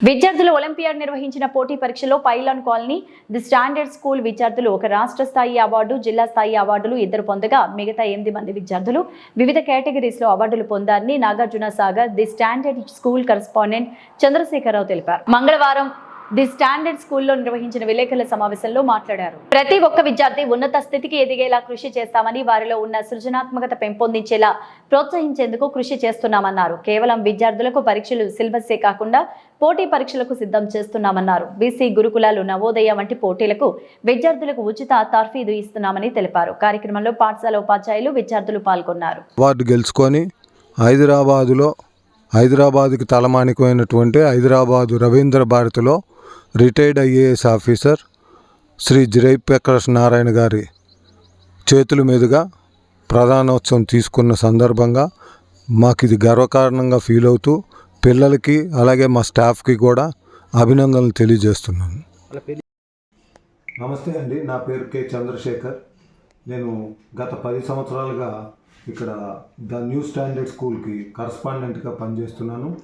విద్యార్థులు ఒలింపియాడ్ నిర్వహించిన పోటీ పరీక్షలో Pylon Colony the Standard School విద్యార్థులు ఒక రాష్ట్ర స్థాయి అవార్డు జిల్లా స్థాయి అవార్డులు ఇద్దరు పొందగా మిగతా ఎనిమిది మంది విద్యార్థులు వివిధ కేటగిరీస్లో అవార్డులు పొందారని Nagarjuna Sagar the Standard School correspondent Chandrasekhara Rao తెలిపారు. మంగళవారం ది స్టాండర్డ్ స్కూల్లో నిర్వహించిన విలేకరుల సమావేశంలో మాట్లాడారు. ప్రతి ఒక్క విద్యార్థి ఉన్నత స్థితికి ఎదిగేలా కృషి చేస్తామని వారిలో ఉన్న సృజనాత్మకత పెంపొందించేలా ప్రోత్సహించేందుకు కృషి చేస్తున్నామన్నారు. కేవలం విద్యార్థులకు పరీక్షలు సిలబస్సే కాకుండా పోటీ పరీక్షలకు సిద్ధం చేస్తున్నామన్నారు. బీసీ గురుకులాలు నవోదయ వంటి పోటీలకు విద్యార్థులకు ఉచిత తర్ఫీదు ఇస్తున్నామని తెలిపారు. కార్యక్రమంలో పాఠశాల ఉపాధ్యాయులు విద్యార్థులు పాల్గొన్నారు. అవార్డు గెలుచుకొని హైదరాబాదులో హైదరాబాద్కి తలమానికమైనటువంటి హైదరాబాదు రవీంద్ర భారతిలో retired IAS officer Shri Jayaprakash Narayana గారి చేతుల మీదుగా ప్రధానోత్సవం తీసుకున్న సందర్భంగా మాకు ఇది గర్వకారణంగా ఫీల్ అవుతూ పిల్లలకి అలాగే మా స్టాఫ్కి కూడా అభినందనలు తెలియజేస్తున్నాను. నమస్తే అండి నా పేరు కె చంద్రశేఖర్. నేను గత పది సంవత్సరాలుగా ఇక్కడ ద న్యూ స్టాండర్డ్ స్కూల్కి కరస్పాండెంట్గా పనిచేస్తున్నాను.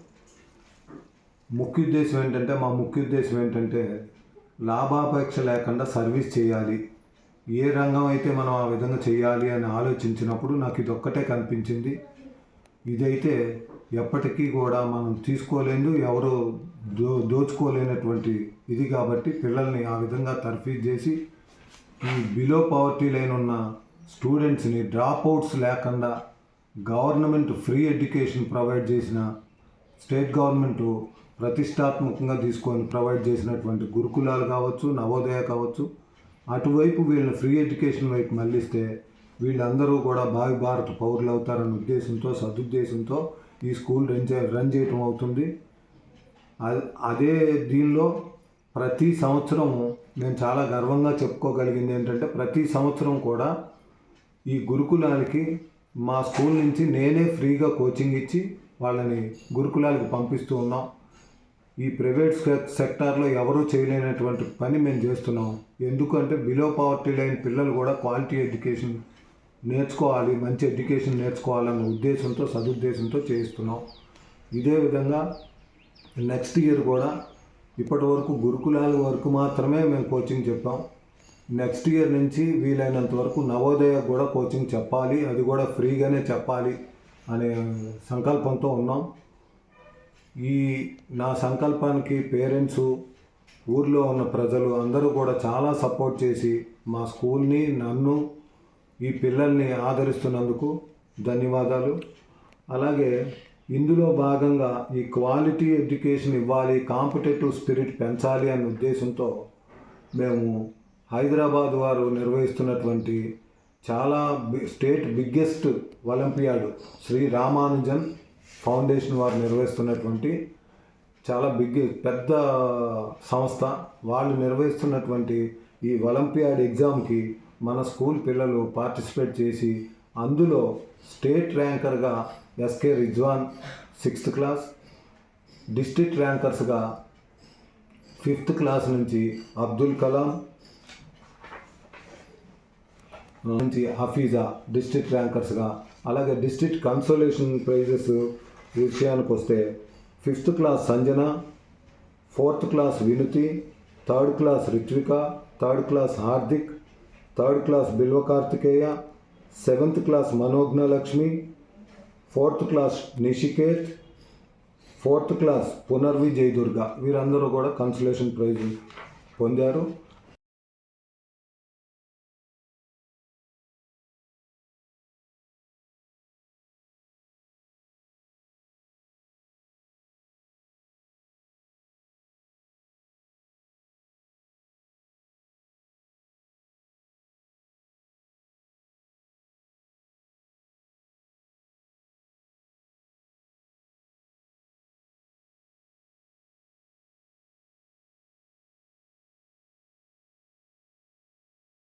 ముఖ్య ఉద్దేశం ఏంటంటే మా ముఖ్య ఉద్దేశం ఏంటంటే లాభాపేక్ష లేకుండా సర్వీస్ చేయాలి. ఏ రంగం అయితే మనం ఆ విధంగా చేయాలి అని ఆలోచించినప్పుడు నాకు ఇది ఒక్కటే కనిపించింది. ఇదైతే ఎప్పటికీ కూడా మనం తీసుకోలేదు ఎవరు దో దోచుకోలేనటువంటి ఇది కాబట్టి పిల్లల్ని ఆ విధంగా తర్ఫీదు చేసి ఈ బిలో పవర్టీ లైన్ ఉన్న స్టూడెంట్స్ని డ్రాప్ అవుట్స్ లేకుండా గవర్నమెంట్ ఫ్రీ ఎడ్యుకేషన్ ప్రొవైడ్ చేసిన స్టేట్ గవర్నమెంట్ ప్రతిష్టాత్మకంగా తీసుకొని ప్రొవైడ్ చేసినటువంటి గురుకులాలు కావచ్చు నవోదయ కావచ్చు అటువైపు వీళ్ళని ఫ్రీ ఎడ్యుకేషన్ వైపు మళ్ళిస్తే వీళ్ళందరూ కూడా భావి భారత పౌరులు అవుతారన్న ఉద్దేశంతో సదుద్దేశంతో ఈ స్కూల్ రన్ చే రన్ చేయటం అవుతుంది. అదే దీనిలో ప్రతి సంవత్సరం నేను చాలా గర్వంగా చెప్పుకోగలిగింది ఏంటంటే ప్రతి సంవత్సరం కూడా ఈ గురుకులానికి మా స్కూల్ నుంచి నేనే ఫ్రీగా కోచింగ్ ఇచ్చి వాళ్ళని గురుకులాలకు పంపిస్తూ ఉన్నాం. ఈ ప్రైవేట్ సెక్టార్లో ఎవరూ చేయలేనటువంటి పని మేము చేస్తున్నాం. ఎందుకంటే బిలో పవర్టీ లైన్ పిల్లలు కూడా క్వాలిటీ ఎడ్యుకేషన్ నేర్చుకోవాలి మంచి ఎడ్యుకేషన్ నేర్చుకోవాలన్న ఉద్దేశంతో సదుద్దేశంతో చేయిస్తున్నాం. ఇదే విధంగా నెక్స్ట్ ఇయర్ కూడా ఇప్పటి వరకు గురుకులాల వరకు మాత్రమే మేము కోచింగ్ చెప్పాం. నెక్స్ట్ ఇయర్ నుంచి వీలైనంత వరకు నవోదయ కూడా కోచింగ్ చెప్పాలి అది కూడా ఫ్రీగానే చెప్పాలి అనే సంకల్పంతో ఉన్నాం. ఈ నా సంకల్పానికి పేరెంట్స్ ఊర్లో ఉన్న ప్రజలు అందరూ కూడా చాలా సపోర్ట్ చేసి మా స్కూల్ని నన్ను ఈ పిల్లల్ని ఆదరిస్తున్నందుకు ధన్యవాదాలు. అలాగే ఇందులో భాగంగా ఈ క్వాలిటీ ఎడ్యుకేషన్ ఇవ్వాలి కాంపిటేటివ్ స్పిరిట్ పెంచాలి అనే ఉద్దేశంతో మేము హైదరాబాద్ వారు నిర్వహిస్తున్నటువంటి చాలా B- state biggest olympiad Shri Ramanujan foundation వారు నిర్వహిస్తున్నటువంటి చాలా బిగ్ పెద్ద సంస్థ. వాళ్ళు నిర్వహిస్తున్నటువంటి ఈ ఒలింపియాడ్ ఎగ్జామ్కి మన స్కూల్ పిల్లలు పార్టిసిపేట్ చేసి అందులో state ర్యాంకర్గా SK Rizwan sixth class district ర్యాంకర్స్గా fifth class నుంచి అబ్దుల్ కలాం నుంచి హఫీజా డిస్ట్రిక్ట్ ర్యాంకర్స్గా అలాగే డిస్ట్రిక్ట్ కన్సోలేషన్ ప్రైజెస్ విషయానికి వస్తే fifth class Sanjana fourth class Vinuthi third class Ritvika third class Hardik third class Bilva Karthikeya seventh class Manognya Lakshmi fourth class Nishiketh fourth class Punarvi Jayadurga వీరందరూ కూడా consolation praise పొందారు.